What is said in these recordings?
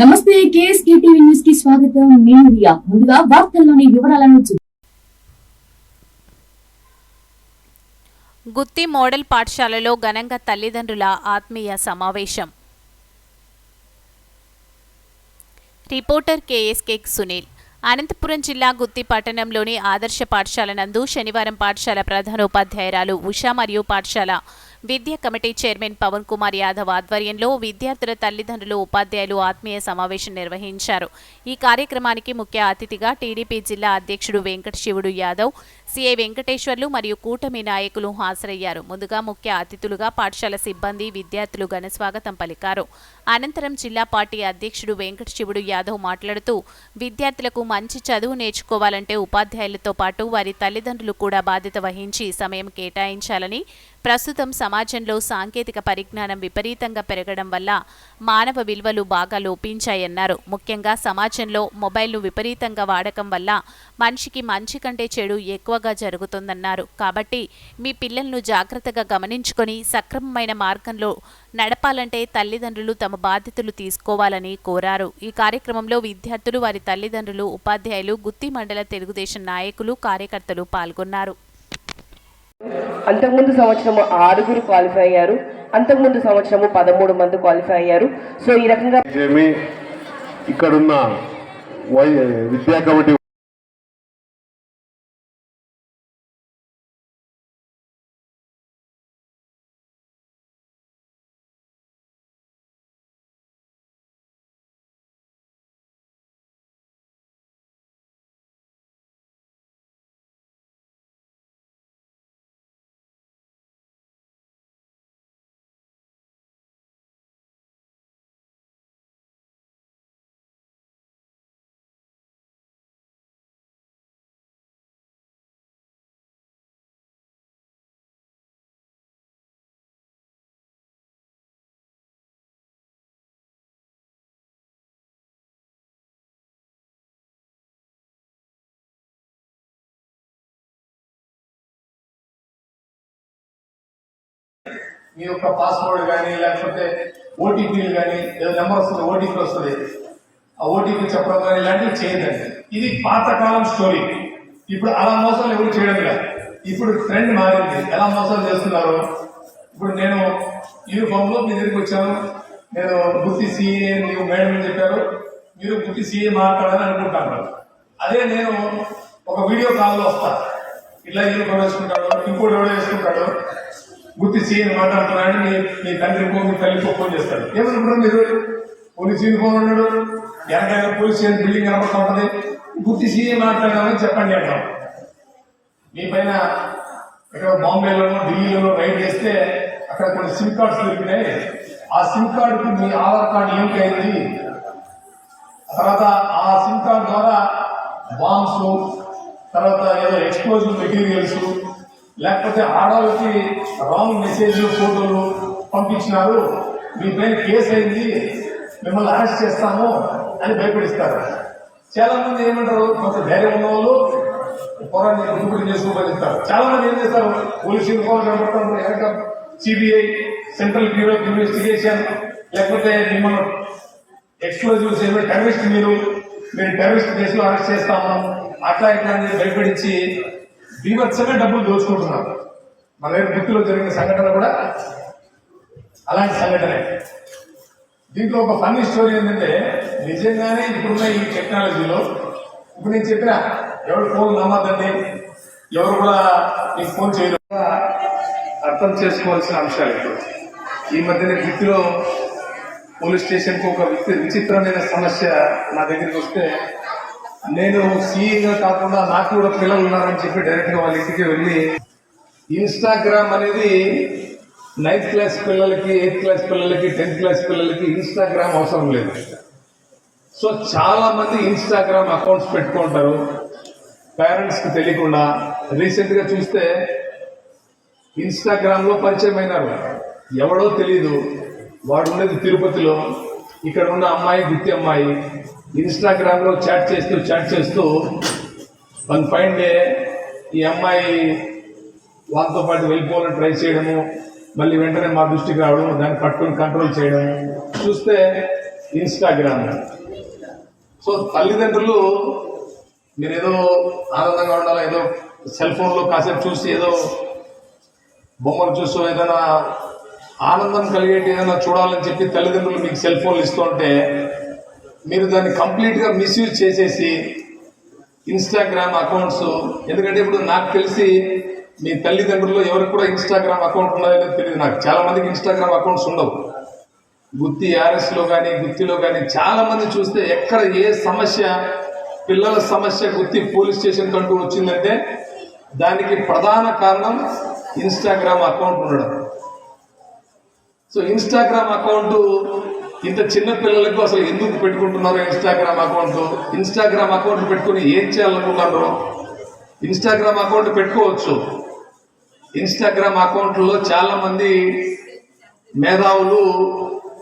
నమస్తే KSK TV న్యూస్కి స్వాగతం. నేను రియా. ముందుగా వార్తల్లోని వివరాలను గుత్తి మోడల్ పాఠశాలలో ఘనంగా తల్లిదండ్రుల ఆత్మీయ సమావేశం. Reporter KSK Sunil. అనంతపురం జిల్లా గుత్తి పట్టణంలోని ఆదర్శ పాఠశాల నందు శనివారం పాఠశాల ప్రధానోపాధ్యాయురాలు ఉషా మరియు పాఠశాల విద్యా కమిటీ చైర్మన్ పవన్ కుమార్ యాదవ్ ఆధ్వర్యంలో విద్యార్థుల తల్లిదండ్రులు ఉపాధ్యాయులు ఆత్మీయ సమావేశం నిర్వహించారు. ఈ కార్యక్రమానికి ముఖ్య అతిథిగా టీడీపీ జిల్లా అధ్యక్షుడు వెంకట శివుడు యాదవ్ సిఐ వెంకటేశ్వర్లు మరియు కూటమి నాయకులు హాజరయ్యారు. ముందుగా ముఖ్య అతిథులుగా పాఠశాల సిబ్బంది విద్యార్థులు ఘనస్వాగతం పలికారు. అనంతరం జిల్లా పార్టీ అధ్యక్షుడు వెంకట శివుడు యాదవ్ మాట్లాడుతూ విద్యార్థులకు మంచి చదువు నేర్చుకోవాలంటే ఉపాధ్యాయులతో పాటు వారి తల్లిదండ్రులు కూడా బాధ్యత వహించి సమయం కేటాయించాలని ప్రస్తుతం సమాజంలో సాంకేతిక పరిజ్ఞానం విపరీతంగా పెరగడం వల్ల మానవ విలువలు బాగా లోపించాయన్నారు. ముఖ్యంగా సమాజంలో మొబైల్ను విపరీతంగా వాడకం వల్ల మనిషికి మంచి కంటే చెడు ఎక్కువ ఎక్కువగా జరుగుతుందన్నారు. కాబట్టి మీ పిల్లలను జాగ్రత్తగా గమనించుకొని సక్రమమైన మార్గంలో నడపాలంటే తల్లిదండ్రులు తమ బాధ్యతలు తీసుకోవాలని కోరారు. ఈ కార్యక్రమంలో విద్యార్థులు వారి తల్లిదండ్రులు ఉపాధ్యాయులు గుత్తి మండల తెలుగుదేశం నాయకులు కార్యకర్తలు పాల్గొన్నారు. అంతకుముందు సంవత్సరం ఆరుగురు క్వాలిఫై అయ్యారు. అంతకుముందు సంవత్సరము పదమూడు మంది క్వాలిఫై అయ్యారు. సో ఈ రకంగా ఇక్కడున్న విద్యా కమిటీ మీ యొక్క పాస్వర్డ్ కానీ లేకపోతే ఓటీపీలు కానీ ఏదో నెంబర్ వస్తుంది ఓటీపీ వస్తుంది. ఆ ఓటీపీ చెప్పడం కానీ ఇలాంటివి చేయదండి. ఇది పాతకాలం స్టోరీ. ఇప్పుడు అలా మోసాలు ఎవరు చేయడం లేదు ఇప్పుడు ట్రెండ్ మారింది. ఎలా మోసాలు చేస్తున్నారు? ఇప్పుడు నేను యూనిఫామ్లో మీ దగ్గరికి వచ్చాను. నేను గుత్తి సీఏ ನೀವು మేడం అని చెప్పారు. మీరు గుత్తి సీఏ మాట్లాడాలని అనుకుంటాను. అదే నేను ఒక వీడియో కాల్లో వస్తా. ఇట్లా యూనిఫామ్ వేసుకుంటాడు ఇంకోటి ఎవడో వేసుకుంటాడు. గుర్తి సీఎం మాట్లాడుతున్నాడు మీ మీ తండ్రి ఫోన్ మీ తల్లి ఫోన్ చేస్తాడు. ఏమనుకుంటారు మీరు? పోలీస్ యూనిఫామ్ ఉన్నాడు వెనకాల పోలీస్ స్టేషన్ బిల్డింగ్ కనపడతా ఉంటుంది. గుర్తి సీఎం మాట్లాడాలని చెప్పండి అంటాం. మీ పైన ఇక్కడ బాంబేలోనో ఢిల్లీలోనో రైడ్ చేస్తే అక్కడ కొన్ని సిమ్ కార్డ్స్ దొరికినాయి. ఆ సిమ్ కార్డుకి మీ ఆధార్ కార్డు లింక్ అయింది. తర్వాత ఆ సిమ్ కార్డు ద్వారా బాంబ్స్ తర్వాత ఏదో ఎక్స్ప్లోజివ్ మెటీరియల్స్ లేకపోతే ఆడవాళ్ళకి రాంగ్ మెసేజ్ ఫోటోలు పంపించినారు. మీ పైన కేసు అయింది మిమ్మల్ని అరెస్ట్ చేస్తాము అని భయపడిస్తారు. చాలా మంది ఏమంటారు కొంత ధైర్యం ఉన్న వాళ్ళు పోరాన్ని దుర్పిడి చేసుకోగలుగుతారు చాలా మంది ఏం చేస్తారు పోలీస్ యూనిఫామ్ కనబడతారు వెనక CBI central bureau of investigation లేకపోతే మిమ్మల్ని ఎక్స్ప్లోజివ్స్ ఏమైనా టెర్రరిస్ట్ మీరు మీరు టెర్రరిస్ట్ కేసులో అరెస్ట్ చేస్తాము అట్లా ఇట్లా భయపడించి బీభత్సంగా డబ్బులు దోచుకుంటున్నారు. మన దగ్గర గుర్తులో జరిగిన సంఘటన కూడా అలాంటి సంఘటనే. దీంట్లో ఒక ఫన్నీ స్టోరీ ఏంటంటే నిజంగానే ఇప్పుడున్న ఈ టెక్నాలజీలో ఇప్పుడు నేను చెప్పిన ఎవరు ఫోన్ నమ్మద్దండి ఎవరు కూడా మీకు ఫోన్ చేయరు. అర్థం చేసుకోవాల్సిన అంశాలు ఇప్పుడు. ఈ మధ్యన వ్యక్తిలో పోలీస్ స్టేషన్కి ఒక విచి- విచిత్రమైన సమస్య నా దగ్గరికి వస్తే నేను సీఈగా కాకుండా నాకు కూడా పిల్లలు ఉన్నారని చెప్పి డైరెక్ట్గా వాళ్ళ ఇంటికి వెళ్ళి ఇన్స్టాగ్రామ్ అనేది నైన్త్ క్లాస్ పిల్లలకి ఎయిత్ క్లాస్ పిల్లలకి టెన్త్ క్లాస్ పిల్లలకి ఇన్స్టాగ్రామ్ అవసరం లేదు. సో చాలా మంది ఇన్స్టాగ్రామ్ అకౌంట్స్ పెట్టుకుంటారు. పేరెంట్స్కి తెలియకుండా. రీసెంట్గా చూస్తే ఇన్స్టాగ్రామ్లో పరిచయం అయినారు. ఎవడో తెలియదు వాడు ఉండేది తిరుపతిలో. ఇక్కడ ఉన్న అమ్మాయి గుత్తి అమ్మాయి. ఇన్స్టాగ్రామ్లో చాట్ చేస్తూ చాట్ చేస్తూ వన్ ఫైన్ డే ఈ అమ్మాయి వాళ్ళతో పాటు వెళ్ళిపోవాలని ట్రై చేయడము మళ్ళీ వెంటనే మా దృష్టికి రావడం దాన్ని పట్టుకొని కంట్రోల్ చేయడం చూస్తే ఇన్స్టాగ్రామ్ సో తల్లిదండ్రులు మీరు ఏదో ఆనందంగా ఉండాలి ఏదో సెల్ ఫోన్లో కాసేపు చూసి ఏదో బొమ్మలు చూస్తూ ఏదైనా ఆనందం కలిగేటి ఏదైనా చూడాలని చెప్పి తల్లిదండ్రులు మీకు సెల్ ఫోన్లు ఇస్తుంటే మీరు దాన్ని కంప్లీట్గా మిస్యూజ్ చేసేసి ఇన్స్టాగ్రామ్ అకౌంట్స్ ఎందుకంటే ఇప్పుడు నాకు తెలిసి మీ తల్లిదండ్రులు ఎవరికి కూడా ఇన్స్టాగ్రామ్ అకౌంట్ ఉన్నాయో లేదో తెలియదు నాకు. చాలా మందికి ఇన్స్టాగ్రామ్ అకౌంట్స్ ఉండవు. గుత్తి ఆర్ఎస్లో కానీ గుత్తిలో కానీ చాలా మంది చూస్తే ఎక్కడ ఏ సమస్య పిల్లల సమస్య గుత్తి పోలీస్ స్టేషన్ కంటూ వచ్చిందంటే దానికి ప్రధాన కారణం ఇన్స్టాగ్రామ్ అకౌంట్ ఉండడం. సో ఇన్స్టాగ్రామ్ అకౌంటు ఇంత చిన్న పిల్లలకు అసలు ఎందుకు పెట్టుకుంటున్నారు ఇన్స్టాగ్రామ్ అకౌంట్ ఇన్స్టాగ్రామ్ అకౌంట్ పెట్టుకుని ఏం చేయాలనుకుంటున్నారు? ఇన్స్టాగ్రామ్ అకౌంట్ పెట్టుకోవచ్చు. ఇన్స్టాగ్రామ్ అకౌంట్లో చాలా మంది మేధావులు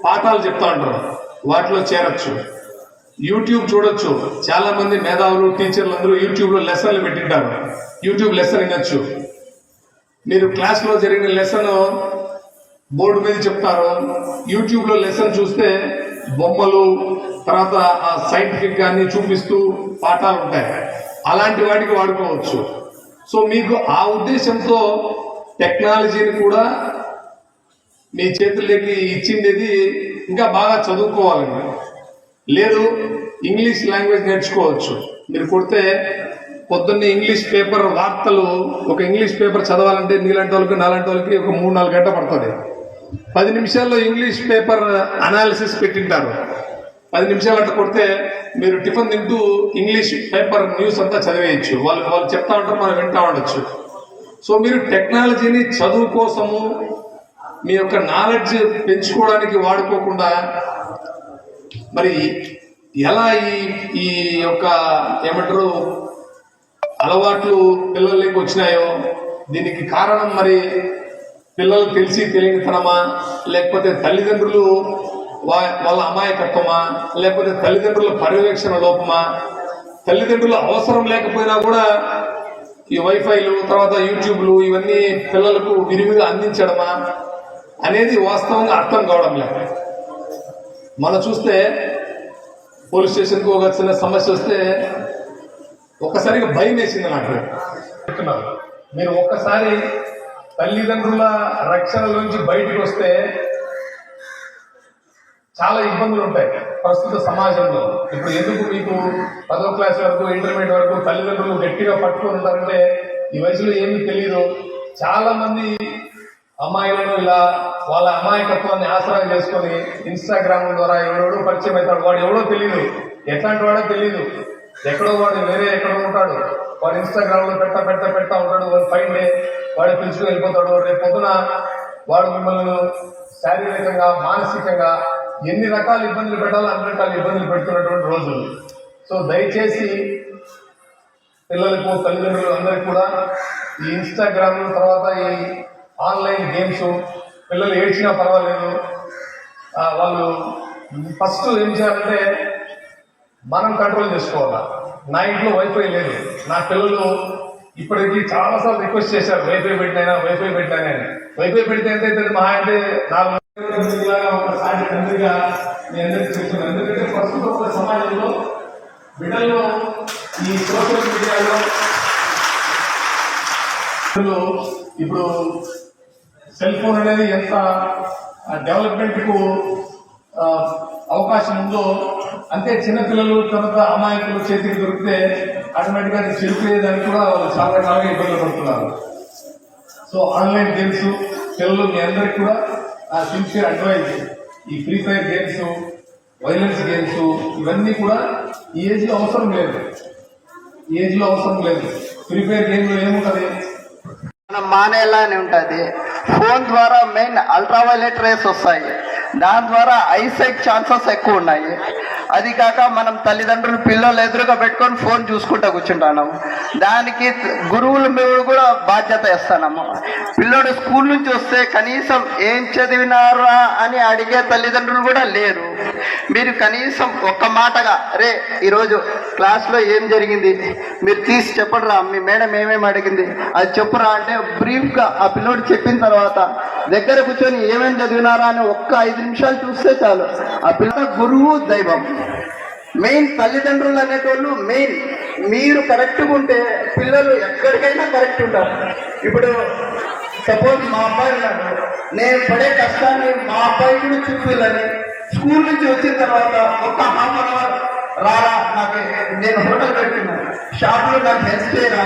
పాఠాలు చెప్తా ఉంటారు. వాటిలో చేరొచ్చు. యూట్యూబ్ చూడొచ్చు. చాలా మంది మేధావులు టీచర్లు అందరూ యూట్యూబ్లో లెసన్లు పెట్టింటారు. యూట్యూబ్ లెసన్ వినొచ్చు. మీరు క్లాస్లో జరిగిన లెసన్ బోర్డు మీద చెప్తారు. యూట్యూబ్లో లెసన్ చూస్తే బొమ్మలు తర్వాత ఆ సైంటిఫిక్ అన్ని చూపిస్తూ పాఠాలు ఉంటాయి. అలాంటి వాటికి వాడుకోవచ్చు. సో మీకు ఆ ఉద్దేశంతో టెక్నాలజీని కూడా మీ చేతుల్లోకి ఇచ్చిండేది ఇంకా బాగా చదువుకోవాలండి. లేదు ఇంగ్లీష్ లాంగ్వేజ్ నేర్చుకోవచ్చు. మీరు కొడితే పొద్దున్నే ఇంగ్లీష్ పేపర్ వార్తలు ఒక ఇంగ్లీష్ పేపర్ చదవాలంటే నీలాంటి వాళ్ళకి నాలాంటి వాళ్ళకి ఒక మూడు నాలుగు గంట పడుతుంది. పది నిమిషాల్లో ఇంగ్లీష్ పేపర్ అనాలిసిస్ పెట్టింటారు. పది నిమిషాలు అట్లా కొడితే మీరు టిఫిన్ తింటూ ఇంగ్లీష్ పేపర్ న్యూస్ అంతా చదివేయచ్చు. వాళ్ళు వాళ్ళు చెప్తా ఉంటారు మనం వింటా ఉండొచ్చు. సో మీరు టెక్నాలజీని చదువు కోసము మీ యొక్క నాలెడ్జ్ పెంచుకోవడానికి వాడుకోకుండా మరి ఎలా ఈ ఈ యొక్క ఏమంటారు అలవాట్లు పిల్లలకి వచ్చినాయో దీనికి కారణం మరి పిల్లలు తెలిసి తెలియనితనమా? లేకపోతే తల్లిదండ్రులు వా- వాళ్ళ అమాయకత్వమా? లేకపోతే తల్లిదండ్రుల పర్యవేక్షణ లోపమా? తల్లిదండ్రుల అవసరం లేకపోయినా కూడా ఈ వైఫైలు తర్వాత యూట్యూబ్లు ఇవన్నీ పిల్లలకు విరివిగా అందించడమా అనేది వాస్తవంగా అర్థం కావడం లేదు. మనం చూస్తే పోలీస్ స్టేషన్కి ఒక చిన్న సమస్య వస్తే ఒక్కసారిగా భయం వేసింది నాకు. చెప్తున్నారు. మీరు ఒక్కసారి తల్లిదండ్రుల రక్షణలోంచి బయటకు వస్తే చాలా ఇబ్బందులు ఉంటాయి ప్రస్తుత సమాజంలో. ఇప్పుడు ఎందుకు మీకు పదో క్లాస్ వరకు ఇంటర్మీడియట్ వరకు తల్లిదండ్రులు గట్టిగా పట్టుకొని ఉంటారంటే ఈ వయసులో ఏమీ తెలియదు. చాలా మంది అమ్మాయిలను ఇలా వాళ్ళ అమాయకత్వాన్ని ఆసరా చేసుకొని ఇన్స్టాగ్రామ్ ద్వారా ఎవడెవడో పరిచయం అవుతాడు వాడు ఎవడో తెలియదు. ఎట్లాంటి వాడో తెలియదు. ఎక్కడో వాడు వేరే ఎక్కడో ఉంటాడు. వాడు ఇన్స్టాగ్రామ్లో పెట్టా పెట్టా పెట్టా ఉంటాడు. వాడు ఫైన్ డే. వాడు పిలుచుకు వెళ్ళిపోతాడు. రేపు పొద్దున వాడు మిమ్మల్ని శారీరకంగా మానసికంగా ఎన్ని రకాల ఇబ్బందులు పెట్టాలో అన్ని రకాల ఇబ్బందులు పెడుతున్నటువంటి రోజులు సో దయచేసి పిల్లలకు తల్లిదండ్రులు అందరికి కూడా ఈ ఇన్స్టాగ్రామ్ తర్వాత ఈ ఆన్లైన్ గేమ్స్ పిల్లలు ఏడ్చినా పర్వాలేదు. వాళ్ళు ఫస్ట్ ఏం చేయాలంటే మనం కంట్రోల్ చేసుకోవాలా? నా ఇంట్లో వైఫై లేదు. నా పిల్లలు ఇప్పటికి చాలాసార్లు రిక్వెస్ట్ చేశారు వైఫై పెట్టినైనా వైఫై పెట్టినైనా అని. వైఫై పెడితే ఎంత అవుతుంది? మహా అంటే నాలుగు ఒకసారి తండ్రిగా అందరికీ చెప్తున్నాను ఎందుకంటే ప్రస్తుత ఒక సమాజంలో బిడ్డలు ఈ సోషల్ మీడియాలో ఇప్పుడు సెల్ ఫోన్ అనేది ఎంత డెవలప్మెంట్కు అవకాశం ఉందో అంతే చిన్నపిల్లలు తర్వాత అమాయకులు చేతికి దొరికితే ఆటోమేటిక్గా చెడిపోయేదానికి కూడా వాళ్ళు చాలా రకాలుగా ఇబ్బందులు పడుతున్నారు. సో ఆన్లైన్ గేమ్స్ పిల్లలు మీ అందరికి కూడా ఆ సిన్సియర్ అడ్వైజ్ ఈ free fire games violence games ఇవన్నీ కూడా ఈ ఏజ్లో అవసరం లేదు. ఈ ఏజ్లో అవసరం లేదు. ఫ్రీ ఫైర్ గేమ్లో ఏముంటది? మనం మానేలానే ఉంటుంది. ఫోన్ ద్వారా మెయిన్ అల్ట్రావైలెట్ రేస్ వస్తాయి. దాని ద్వారా ఐసైట్ ఛాన్సెస్ ఎక్కువ ఉన్నాయి అది కాక మనం తల్లిదండ్రులు పిల్లలు ఎదురుగా పెట్టుకొని ఫోన్ చూసుకుంటా కూర్చుంటాము దానికి గురువులు మీద కూడా బాధ్యత ఇస్తాము పిల్లోడు స్కూల్ నుంచి వస్తే కనీసం ఏం చదివినారా అని అడిగే తల్లిదండ్రులు కూడా లేరు. మీరు కనీసం ఒక్క మాటగా రే ఈరోజు క్లాస్లో ఏం జరిగింది? మీరు తీసి చెప్పడరా మీ మేడం ఏమేమి అడిగింది? అది చెప్పురా అంటే బ్రీఫ్గా ఆ పిల్లోడు చెప్పిన తర్వాత దగ్గర కూర్చొని ఏమేమి చదివినారా అని ఒక్క ఐదు నిమిషాలు చూస్తే చాలు. ఆ పిల్ల గురువు దైవం. మెయిన్ తల్లిదండ్రులు అనేటోళ్ళు మెయిన్. మీరు కరెక్ట్గా ఉంటే పిల్లలు ఎక్కడికైనా కరెక్ట్ ఉంటారు. ఇప్పుడు సపోజ్ మా అబ్బాయి ఉన్నాడు. నేను పడే కష్టాన్ని మా అబ్బాయి కూడా చూపిల్లని స్కూల్ నుంచి వచ్చిన తర్వాత ఒక హాఫ్ అన్ అవర్ రారా నాకు నేను హోటల్ పెట్టినా షాప్లో నాకు హెల్ప్ చేయరా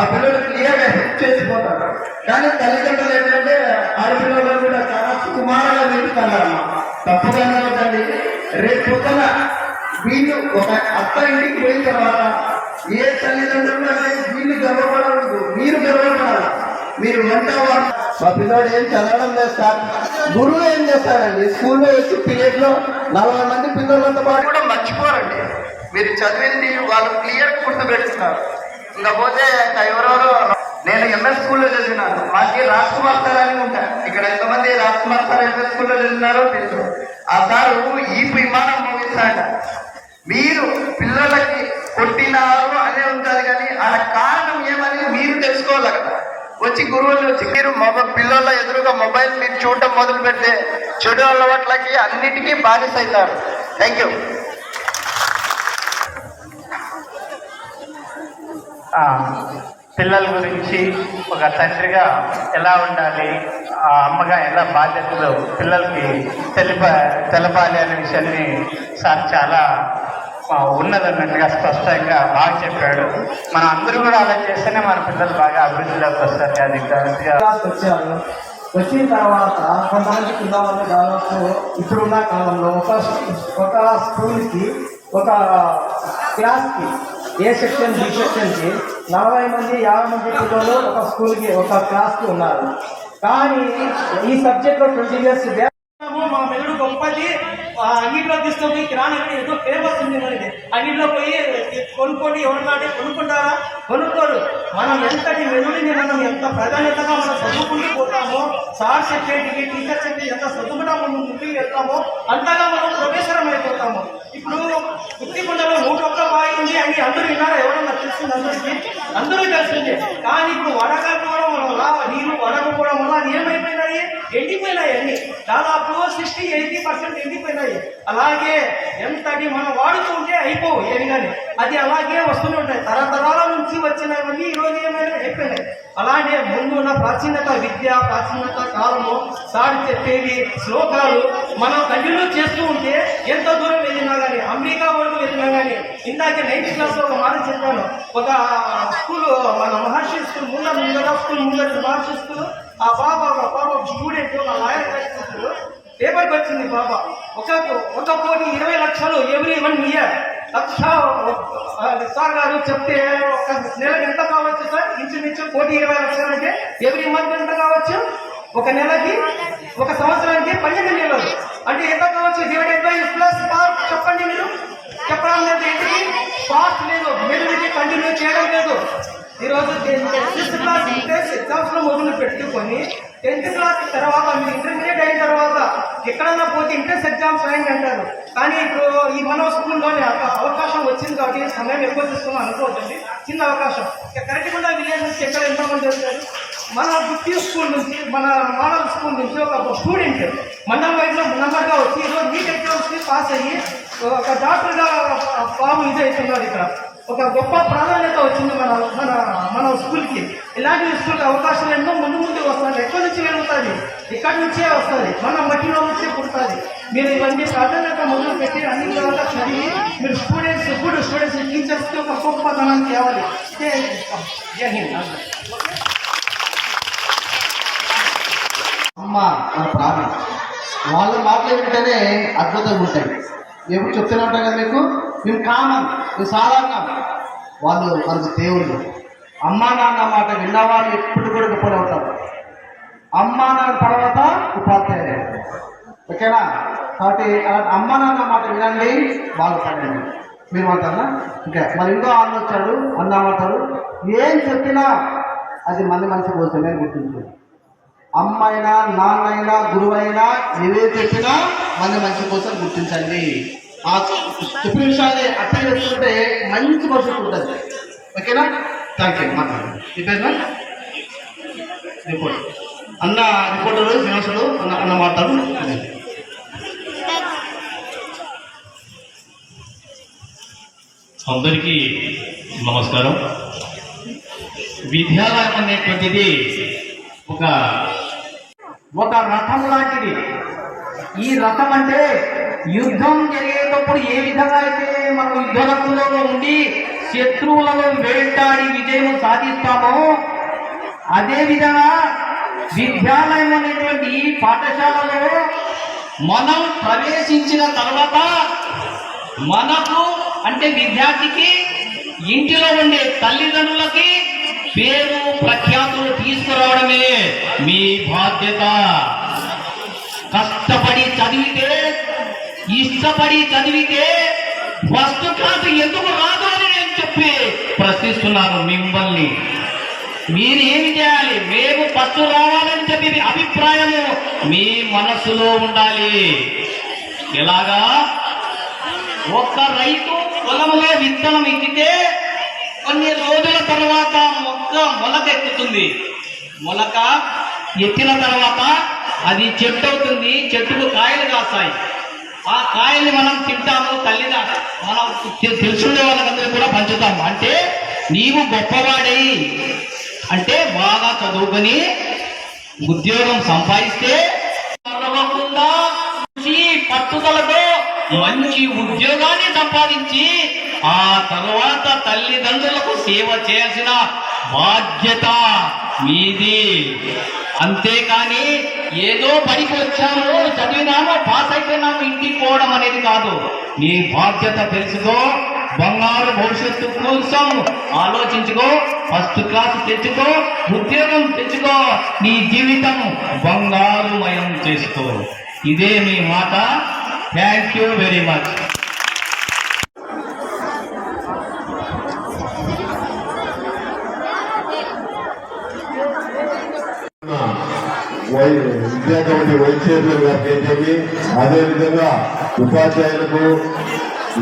ఆ పిల్లలు క్లియర్గా హెల్ప్ చేసిపోతారు. కానీ తల్లిదండ్రులు ఏంటంటే ఆడపిల్లలు కూడా చాలా సుకుమారంగా పెట్టుకున్నారమ్మా తప్పుగా అనవద్దండి రేపు పొద్దున వీళ్ళు ఒక అత్త ఇంటికి పోయిన తర్వాత ఏ తల్లిదండ్రులు వీళ్ళు గర్వపడాలి మీరు గర్వపడాలి. మీరు వంట మా పిల్లోడు ఏం చదవడం లేదు సార్. గురువు ఏం చేస్తారండి స్కూల్లో వచ్చి పీరియడ్లో నలభై మంది పిల్లలతో పాటు కూడా మర్చిపోరండి. మీరు చదివింది వాళ్ళు క్లియర్ గుర్తు పెడుతున్నారు. ఇంకా పోతే ఇంకా ఎవరెవరో నేను ఎంఎస్ స్కూల్లో చదివినాను. మాకి రాజ్ కుమార్ సార్ అని ఉంటాను ఇక్కడ ఎంతమంది రాజ్ కుమార్ సార్ ఎంఎస్ స్కూల్లో చదివినారో తెలుసు. ఆ సారు ఈ విమానం ముగిస్తాడ మీరు పిల్లలకి కొట్టినారు అనే ఉంటుంది కానీ ఆ కారణం ఏమని మీరు తెలుసుకోవాలి కదా వచ్చి గురువులు వచ్చి మీరు మొబైల్ పిల్లల ఎదురుగా మొబైల్ మీరు చూడటం మొదలు పెడితే చెడు అలవాట్లకి అన్నిటికీ బానిస అవుతారు థ్యాంక్ యూ ఆ, పిల్లల గురించి ఒక తండ్రిగా ఎలా ఉండాలి ఆ అమ్మగా ఎలా బాధ్యతలు పిల్లలకి తెలిప తెలపాలి అనే విషయాన్ని సార్ చాలా ఉన్నదన్నట్టుగా స్పష్టంగా బాగా చెప్పాడు. మనం అందరూ కూడా అలా చేస్తేనే మన పిల్లలు బాగా అభివృద్ధిలోకి వస్తారు అది వచ్చారు. వచ్చిన తర్వాత కొంతమంది పిల్లవాళ్ళు దాదాపు ఇప్పుడున్న కాలంలో ఒక ఒక స్కూల్కి ఒక క్లాస్కి ఏ సెక్షన్ బి సెక్షన్కి నలభై మంది యాభై మంది పిల్లలు ఒక స్కూల్కి ఒక క్లాస్కి ఉన్నారు. కానీ ఈ సబ్జెక్ట్లో ట్వంటీ ఇయర్స్ మా మెదడు గొప్పది అన్నింటిలో తీసుకొని కిరాణా ఏదో ఫేమస్ ఉంది మనకి అన్నింటిలో పోయి కొనుక్కొని ఎవరినాడే కొనుక్కుంటారా? కొనుక్కోరు. మనం ఎంతటి మెదడుని మనం ఎంత ప్రాధాన్యతగా మనం చదువుకుంటూ పోతామో సార్ చెప్పేటికి టీచర్ చెప్పి ఎంత చదువుకుంటా మనం ముందుకు వెళ్తామో అంతగా మనం ప్రవేశనం అయిపోతాము. ఇప్పుడు గుత్తికుండలో నూట ఒక్క బాయి ఉంది అని అందరూ విన్నారా? ఎవరన్నా తెలిసింది అందరికీ? అందరూ తెలిసిందే. కానీ ఇప్పుడు వడగకపోవడం వల్ల నీరు వడకపోవడం వల్ల అది ఎండిపోయినాయి అన్ని దాదాపు సిక్స్టీ ఎయిటీ పర్సెంట్ ఎండిపోయినాయి. అలాగే ఎంతటి మనం వాడుతూ ఉంటే అయిపోవు ఏమి కానీ అది అలాగే వస్తూనే ఉంటాయి. తరతరాల నుంచి వచ్చినవన్నీ ఈరోజు ఏమైనా అయిపోయినాయి. అలాగే ముందు ఉన్న ప్రాచీనత విద్య ప్రాచీనత కాలము సారి చెప్పేవి శ్లోకాలు మనం కంటిన్యూ చేస్తూ ఉంటే ఎంత దూరం వెళ్ళినా కానీ అమెరికా వరకు వెళ్ళినా కానీ ఇందాక నైన్త్ క్లాస్లో ఒక మాట చెప్పాను. ఒక స్కూల్ మన మహర్షి స్కూల్ ముందర ముందర స్కూల్ ముందర మహర్షి స్కూల్ ఆ బాబా ఒక పాప స్టూడెంట్ మా లాయర్ పేపర్కి వచ్చింది బాబా. ఒక ఒక కోటి ఇరవై లక్షలు every one year lakh sir గారు చెప్తే ఒక నెలకి ఎంత కావచ్చు సార్? ఇంచుమించు కోటి ఇరవై లక్షలు అంటే ఎవ్రీ మంత్ ఎంత కావచ్చు? ఒక నెలకి ఒక సంవత్సరానికి పన్నెండు నెలలు అంటే ఎంత కావచ్చు? డివైడెడ్ బై ప్లస్ పార్ చెప్పండి మీరు. చెప్పడం లేదు ఏంటి? పాస్ లేదు. మెరుగుకి కంటిన్యూ చేయడం లేదు. ఈరోజు సిక్స్త్ క్లాస్ ఇంట్రెస్ట్ ఎగ్జామ్స్లో మొదలు పెట్టుకొని టెన్త్ క్లాస్ తర్వాత మీరు ఇంటర్మీడియట్ అయిన తర్వాత ఎక్కడన్నా పోతే ఇంట్రెస్ట్ ఎగ్జామ్స్ రాయండి అంటారు. కానీ ఇప్పుడు ఈ మన స్కూల్లోనే అవకాశం వచ్చింది కాబట్టి సమయం ఎక్కువ తీసుకున్నాం అనుకోవద్దండి. చిన్న అవకాశం. కరెక్ట్గా విలేజ్ నుంచి ఎక్కడ ఎంతమంది వచ్చారు? మన గుత్తి స్కూల్ నుంచి మన మోడల్ స్కూల్ నుంచి ఒక స్టూడెంట్ మండలం వైద్యులో నెంబర్గా వచ్చి ఈరోజు నీట్ ఎగ్జామ్స్కి పాస్ అయ్యి ఒక డాక్టర్గా ఫామ్ ఇది అవుతున్నారు ఇక్కడ. ఒక గొప్ప ప్రాధాన్యత వచ్చింది మన మన మన స్కూల్కి. ఇలాంటి స్కూల్కి అవకాశాలు ఎన్నో ముందు ముందు వస్తుంది ఎక్కడి నుంచి వెళ్తుంది ఇక్కడి నుంచే వస్తుంది మన మట్టిలో నుంచే పుడుతుంది మీరు ఇవన్నీ ప్రాధాన్యత మొదలు పెట్టి అన్ని విధాలుగా చదివి మీరు స్టూడెంట్స్ గుడ్ స్టూడెంట్స్ టీచర్స్కి ఒక గొప్పతనాన్ని తేవాలి. జై హింద్. అమ్మ మన ప్రాణం. వాళ్ళ మాట్లాడుకుంటేనే అద్భుతంగా ఉంటాయి. ఎప్పుడు చెప్తూనే ఉంటాం కదా మీకు? మేము కామన్ మేము సాధారణం. వాళ్ళు మనకు దేవుళ్ళు. అమ్మా నాన్న మాట విన్నవాళ్ళు ఎప్పుడు కూడా గొప్పగా అవుతారు అమ్మా నాన్న తర్వాత ఉపాధ్యాయులు ఓకేనా? కాబట్టి ఆ నాన్న మాట వినండి బాగుపడండి మీరు మాట్లాడనా ఇంకా మరి ఇంకో అన్న వచ్చాడు అన్న మాట్లాడు. ఏం చెప్పినా అది మంది మనిషి కోసమే గుర్తించు అమ్మైనా నాన్నైనా గురువైనా ఏవే చెప్పినా మంది మంచి కోసం గుర్తించండి. ఆ చెప్పిన విషయాన్ని అర్థం చేసుకుంటే మంచి భవిష్యత్తు ఉంటుంది. ఓకేనా? థ్యాంక్ యూ మాట్లాడండి మీ పేరునా రిపోర్ట్ అన్న రిపోర్టర్ శ్రీనివాసుడు అన్న అన్న మాట్లాడు. అందరికీ నమస్కారం. విద్యాలయం అనేటువంటిది ఒక ఒక రథం లాంటిది. ఈ రథం అంటే యుద్ధం జరిగేటప్పుడు ఏ విధంగా అయితే మనం యుద్ధరంగంలో ఉండి శత్రువులను వేటాడి విజయం సాధిస్తామో అదే విధంగా విద్యాలయం అనేటువంటి ఈ పాఠశాలలో మనం ప్రవేశించిన తర్వాత మనకు అంటే విద్యార్థికి ఇంటిలో ఉండే తల్లిదండ్రులకి పేరు ప్రఖ్యాతులు తీసుకురావడమే మీ బాధ్యత. కష్టపడి చదివితే ఇష్టపడి చదివితే ఫస్ట్ క్లాస్ ఎందుకు రాదు అని నేను చెప్పి ప్రశ్నిస్తున్నాను మిమ్మల్ని. మీరు ఏమి చేయాలి? మేము ఫస్ట్ రావాలని చెప్పి అభిప్రాయము మీ మనసులో ఉండాలి. ఎలాగా? ఒక్క రైతు పొలంలో విత్తనం ఇచ్చితే కొన్ని రోజుల తర్వాత మొక్క మొలక ఎక్కుతుంది మొలక ఎత్తిన తర్వాత అది చెట్టు అవుతుంది చెట్టుకు కాయలు కాస్తాయి. ఆ కాయల్ని మనం తింటాము తల్లిద మనం తె- తెలుసుండే వాళ్ళకందరూ కూడా పంచుతాము. అంటే నీవు గొప్పవాడై అంటే బాగా చదువుకొని ఉద్యోగం సంపాదిస్తే పట్టుదలతో మంచి ఉద్యోగాన్ని సంపాదించి ఆ తర్వాత తల్లిదండ్రులకు సేవ చేయాల్సిన బాధ్యత మీది. అంతేకాని ఏదో పనికి వచ్చాము చదివినామో పాస్ అయిపోయినాము ఇంటికి పోవడం అనేది కాదు. నీ బాధ్యత తెలుసుకో బంగారు భవిష్యత్తు కోసం ఆలోచించుకో ఫస్ట్ క్లాస్ తెచ్చుకో ఉద్యోగం తెచ్చుకో నీ జీవితం బంగారుమయం చేసుకో. ఇదే మీ మాట. థ్యాంక్ యూ వెరీ మచ్ వై విద్యా కమిటీ వైస్ చైర్మన్ గారికి ఏంటండి అదేవిధంగా ఉపాధ్యాయులకు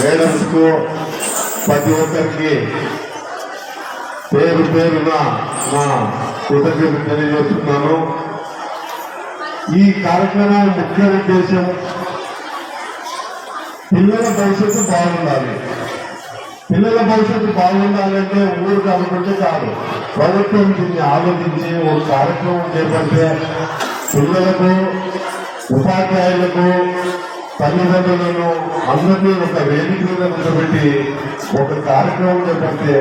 మేడమ్స్కు ప్రతి ఒక్కరికి పేరు పేరున నా కృతజ్ఞత తెలియజేస్తున్నాను. ఈ కార్యక్రమాన్ని ముఖ్య ఉద్దేశం పిల్లల భవిష్యత్తు బాగుండాలి. పిల్లల భవిష్యత్తు బాగుండాలంటే ఊరు అనుకుంటే కాదు ప్రభుత్వం దీన్ని ఆలోచించి ఒక కార్యక్రమం చేపడితే పిల్లలకు ఉపాధ్యాయులకు తల్లిదండ్రులను అందరినీ ఒక వేదిక మీద నిలబెట్టి ఒక కార్యక్రమం చేపడితే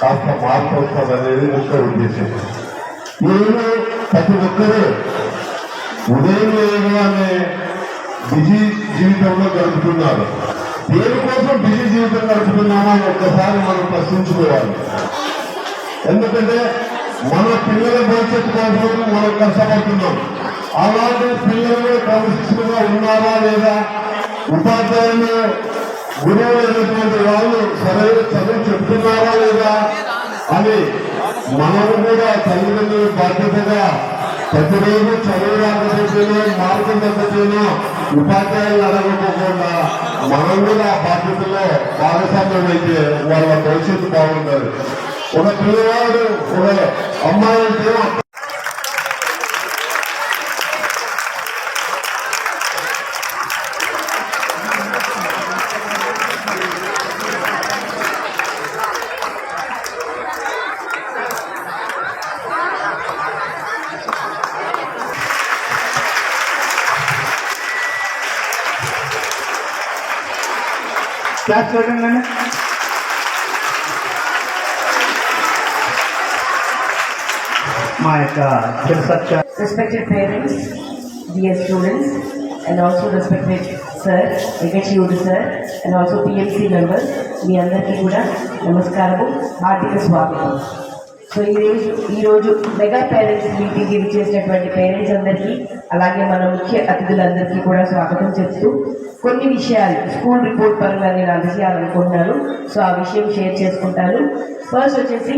కాస్త మార్పు వస్తుంది అనేది ముఖ్య ఉద్దేశం. ఈరోజు ప్రతి ఒక్కరూ ఉదయం లేవగానే బిజీ జీవితంలో గడుపుతున్నారు. దేనికోసం బిజీ జీవితం గడుపుతున్నామో ఒక్కసారి మనం ప్రశ్నించుకోవాలి. ఎందుకంటే మన పిల్లల భవిష్యత్తు కోసం మనం కష్టపడుతున్నాం. అలాంటి పిల్లలు క్రమశిక్షణగా ఉన్నారా లేదా? ఉపాధ్యాయులు గురువులు వాళ్ళు సరైన చదువు చెప్తున్నారా లేదా? అని మనం కూడా తల్లిదండ్రులు బాధ్యతగా ప్రతిరోజు చదువు రాకపోతేనో మార్గం తగ్గితేనో ఉపాధ్యాయులు అడగకపోకుండా మనం కూడా ఆ బాధ్యతలో భాగస్వామ్యం అయితే వాళ్ళ భవిష్యత్తు బాగుంటుంది. ఒక పిల్లవాడు ఒక అమ్మాయి క్లాస్ చూడండి మా యొక్క చిరుసత్య Respected parents, dear students, and also respected sir, ఎగచియూడు sir, and also PMC members, మీ అందరికీ కూడా నమస్కారము హార్దిక స్వాగతం సో ఈ రోజు మెగా పేరెంట్స్ మీటింగ్కి చేసినటువంటి పేరెంట్స్ అందరికీ అలాగే మన ముఖ్య అతిథులందరికీ కూడా స్వాగతం చెప్తూ కొన్ని విషయాలు స్కూల్ రిపోర్ట్ పరంగా నేను అందజేయాలనుకుంటున్నాను సో ఆ విషయం షేర్ చేసుకుంటాను. ఫస్ట్ వచ్చేసి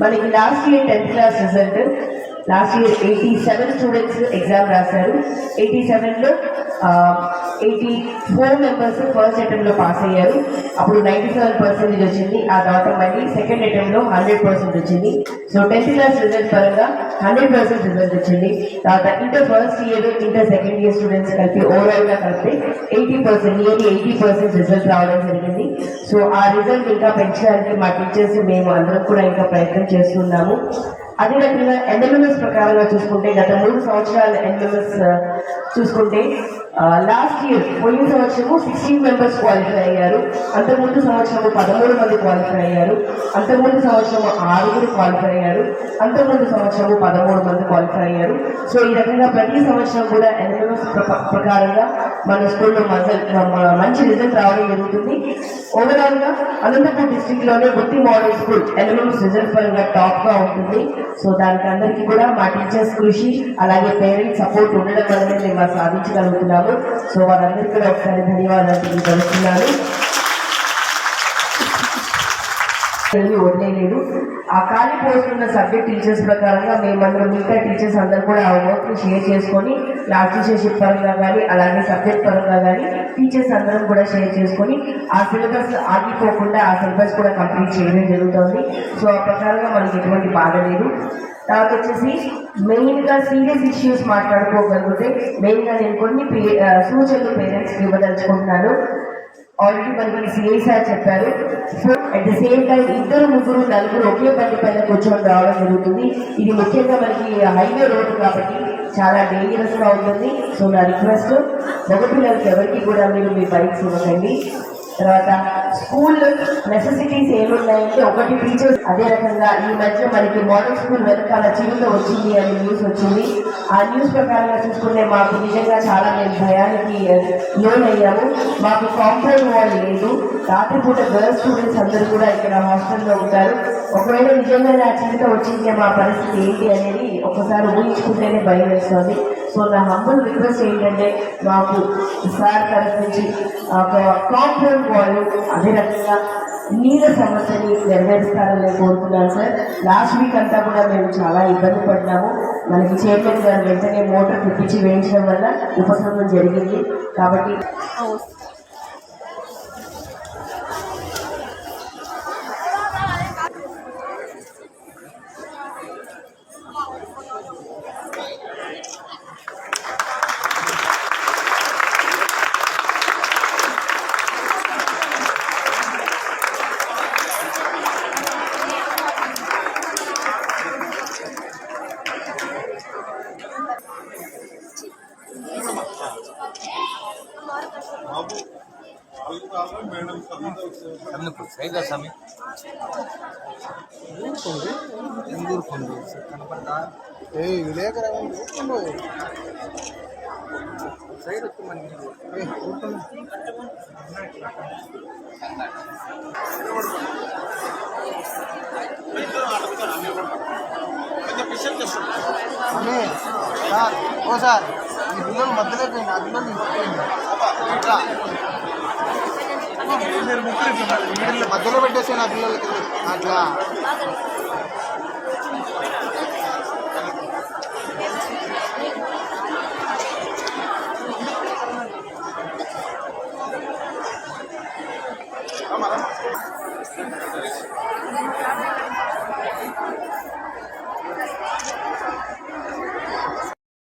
మనకి last year tenth class result last year eighty seven students exam రాశారు. ఎయిటీ సెవెన్లో ఎయిటీ ఫోర్ మెంబర్స్ ఫస్ట్ అటెంప్ట్లో పాస్ అయ్యారు. అప్పుడు నైంటీ సెవెన్ పర్సెంటేజ్ వచ్చింది. ఆ తర్వాత మళ్ళీ సెకండ్ అటెంప్ట్లో హండ్రెడ్ పర్సెంట్ వచ్చింది. సో టెన్త్ క్లాస్ రిజల్ట్ పరంగా హండ్రెడ్ పర్సెంట్ రిజల్ట్ వచ్చింది. తర్వాత inter first year inter second year students కలిపి ఓవరాల్గా కలిపి eighty percent nearly eighty percent result రావడం జరిగింది. సో ఆ రిజల్ట్ ఇంకా పెంచడానికి మా టీచర్స్ మేము అందరం కూడా ఇంకా ప్రయత్నం చేస్తున్నాము. అదేవిధంగా రకంగా ఎన్ఎంఎస్ ప్రకారంగా చూసుకుంటే గత మూడు సంవత్సరాల ఎన్ఎంఎస్ చూసుకుంటే లాస్ట్ ఇయర్ పోయిన సంవత్సరము సిక్స్టీన్ మెంబర్స్ క్వాలిఫై అయ్యారు. అంతకుముందు సంవత్సరము పదమూడు మంది క్వాలిఫై అయ్యారు. అంతకుముందు సంవత్సరము ఆరుగురు క్వాలిఫై అయ్యారు. అంతకుముందు సంవత్సరము పదమూడు మంది క్వాలిఫై అయ్యారు. సో ఈ రకంగా ప్రతి సంవత్సరం కూడా ఎన్ఎంఎస్ ప్రకారంగా మన స్కూల్లో మంచి మంచి రిజల్ట్ రావడం జరుగుతుంది. ఓవరాల్గా అనంతపూర్ డిస్టిక్లోనే బుద్ధి మోడల్ స్కూల్ ఎన్ఎంఎస్ రిజల్ట్ పరంగా టాప్గా ఉంటుంది. సో దానికి అందరికీ కూడా మా టీచర్స్ కృషి అలాగే పేరెంట్స్ సపోర్ట్ ఉండడం వల్లనే మేము సాధించగలుగుతున్నాము. ఉన్నారు సో వారందరికీ కూడా ఒకసారి ధన్యవాదాలు తెలియజేస్తున్నాను. ఏమీ వదిలేదు ఆ ఖాళీ పోస్ట్ ఉన్న సబ్జెక్ట్ టీచర్స్ ప్రకారంగా మేమందరం మిగతా టీచర్స్ అందరూ కూడా ఆ వర్క్ షేర్ చేసుకొని క్లాస్ టీచర్షిప్ పరంగా కానీ అలాగే సబ్జెక్ట్ పరంగా కానీ టీచర్స్ అందరం కూడా షేర్ చేసుకొని ఆ సిలబస్ ఆగిపోకుండా ఆ సిలబస్ కూడా కంప్లీట్ చేయడం జరుగుతుంది. సో ఆ ప్రకారంగా మనకి ఎటువంటి బాధ లేదు. తర్వాత వచ్చేసి మెయిన్గా సీరియస్ ఇష్యూస్ మాట్లాడుకోగలిగితే మెయిన్గా నేను కొన్ని సూచనలు పేరెంట్స్ ఇవ్వదలుచుకుంటున్నాను. ఆల్రెడీ మనకి సిఐ సార్ చెప్పారు. So at the same time ఇద్దరు ముగ్గురు నలుగురు ఒకే బండి పైన కూర్చొని రావడం జరుగుతుంది. ఇది ముఖ్యంగా మనకి హైవే రోడ్డు కాబట్టి చాలా డేంజరస్గా ఉంటుంది. సో నా రిక్వెస్ట్ మగపిల్లలకి ఎవరికి కూడా మీరు మీ బైక్స్ ఇవ్వకండి. తర్వాత స్కూల్ నెసెసిటీస్ ఏమున్నాయంటే ఒకటి టీచర్స్ అదే రకంగా ఈ మధ్య మనకి మోడల్ స్కూల్ వెనకాల చిరుత వచ్చింది అని న్యూస్ వచ్చింది. ఆ న్యూస్ ప్రకారంగా చూసుకుంటే మాకు నిజంగా చాలా మేము భయానికి లోన్ అయ్యాము మాకు కాంపౌండ్ వాల్ లేదు. రాత్రిపూట గర్ల్స్ స్టూడెంట్స్ అందరూ కూడా ఇక్కడ హాస్టల్లో ఉంటారు. ఒకవేళ నిజంగా ఆ చిరుత వచ్చింది మా పరిస్థితి ఏంటి అనేది ఒకసారి ఊహించుకుంటేనే భయం వేస్తుంది. సో నా హంబుల్ రిక్వెస్ట్ ఏంటంటే మాకు సార్ తరఫు నుంచి ఒక కాంపౌండ్ వాళ్ళు అదే రకంగా నీళ్ళ సమస్యని నెరవేరుస్తారని కోరుతున్నాను సార్. లాస్ట్ వీక్ అంతా కూడా మేము చాలా ఇబ్బంది పడ్డాము. మనకి చైర్మన్ గారు వెంటనే మోటార్ తెప్పించి వేయించడం వల్ల ఉపశమనం జరిగింది. కాబట్టి ఏ విలేకరా సైడ్ సార్ ఓ సార్ ఈ పిల్లలు మధ్యలో పోయింది ఆ పిల్లలు ఇట్లా. మధ్యలో పెట్టేసాను ఆ పిల్లలకి అట్లా.